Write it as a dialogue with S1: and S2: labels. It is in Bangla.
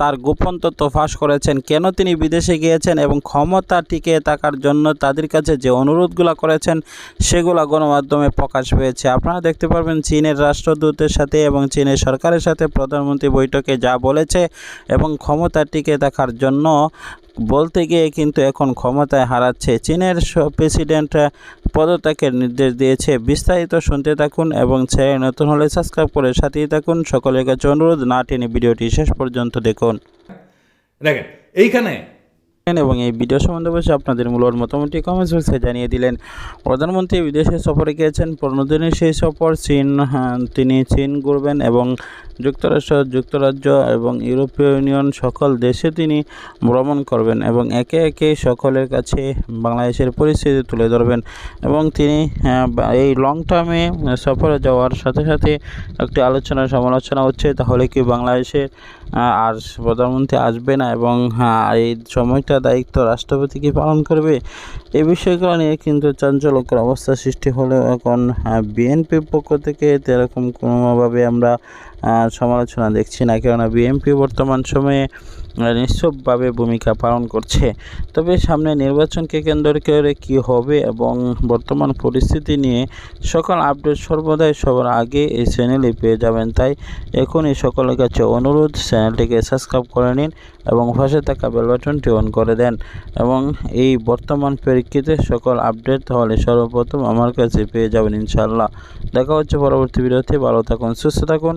S1: তার গোপন তথ্য ফাঁস করেছেন। কেন তিনি বিদেশে গিয়েছেন এবং ক্ষমতা টিকে থাকার জন্য তাদের কাছে যে অনুরোধগুলো করেছেন, সেগুলো গণমাধ্যমে প্রকাশ পেয়েছে। আপনারা দেখতে পারবেন চীনের রাষ্ট্রদূতের সাথে এবং চীনের সরকারের সাথে প্রধানমন্ত্রী বৈঠকে যা বলেছে এবং ক্ষমতা টিকে থাকার জন্য বলতে গিয়ে কিন্তু এখন ক্ষমতায় হারাচ্ছে। চীনের প্রেসিডেন্ট পদত্যাগের নির্দেশ দিয়েছে। বিস্তারিত শুনতে থাকুন এবং চ্যানেল নতুন হলে সাবস্ক্রাইব করে সাথেই থাকুন। সকলের কাছে অনুরোধ, না টেনে ভিডিওটি শেষ পর্যন্ত দেখুন।
S2: দেখেন, এইখানে
S1: এবং এই ভিডিও সম্বন্ধে অবশ্যই আপনাদের মূল্যবান মতামতটি কমেন্টস বক্সে জানিয়ে দিলেন। প্রধানমন্ত্রী বিদেশে সফরে গিয়েছেন। পনেরো দিনের সেই সফর চীন হ্যাঁ, তিনি চীন ঘুরবেন এবং যুক্তরাষ্ট্র যুক্তরাজ্য এবং ইউরোপীয় ইউনিয়ন সকল দেশে তিনি ভ্রমণ করবেন এবং একে একে সকলের কাছে বাংলাদেশের পরিস্থিতি তুলে ধরবেন এবং তিনি হ্যাঁ, এই লং টার্মে সফরে যাওয়ার সাথে সাথে একটি আলোচনা সমালোচনা হচ্ছে তাহলে কি বাংলাদেশে আর প্রধানমন্ত্রী আসবে না এবং হ্যাঁ, এই সময়টা দায়িত্ব রাষ্ট্রপতি কি পালন করবে? এ বিষয়গুলো নিয়ে কিন্তু চাঞ্চল্যকর অবস্থা সৃষ্টি হলেও এখন বিএনপির পক্ষ থেকে এরকম কোনোভাবে আমরা সমালোচনা দেখছি না, কেননা বিএনপি বর্তমান সময়ে নিশ্চুপভাবে ভূমিকা পালন করছে। তবে সামনে নির্বাচনকে কেন্দ্র করে কি হবে এবং বর্তমান পরিস্থিতি নিয়ে সকল আপডেট সর্বদাই সবার আগে এই চ্যানেলে পেয়ে যাবেন। তাই এখনই সকলের কাছে অনুরোধ, চ্যানেলটিকে সাবস্ক্রাইব করে নিন এবং পাশে থাকা বেল বাটনটি অন করে দেন এবং এই বর্তমান প্রেক্ষিতে সকল আপডেট তাহলে সর্বপ্রথম আমার কাছে পেয়ে যাবেন ইনশাল্লাহ দেখা হচ্ছে পরবর্তী ভিডিওতে, ভালো থাকুন, সুস্থ থাকুন।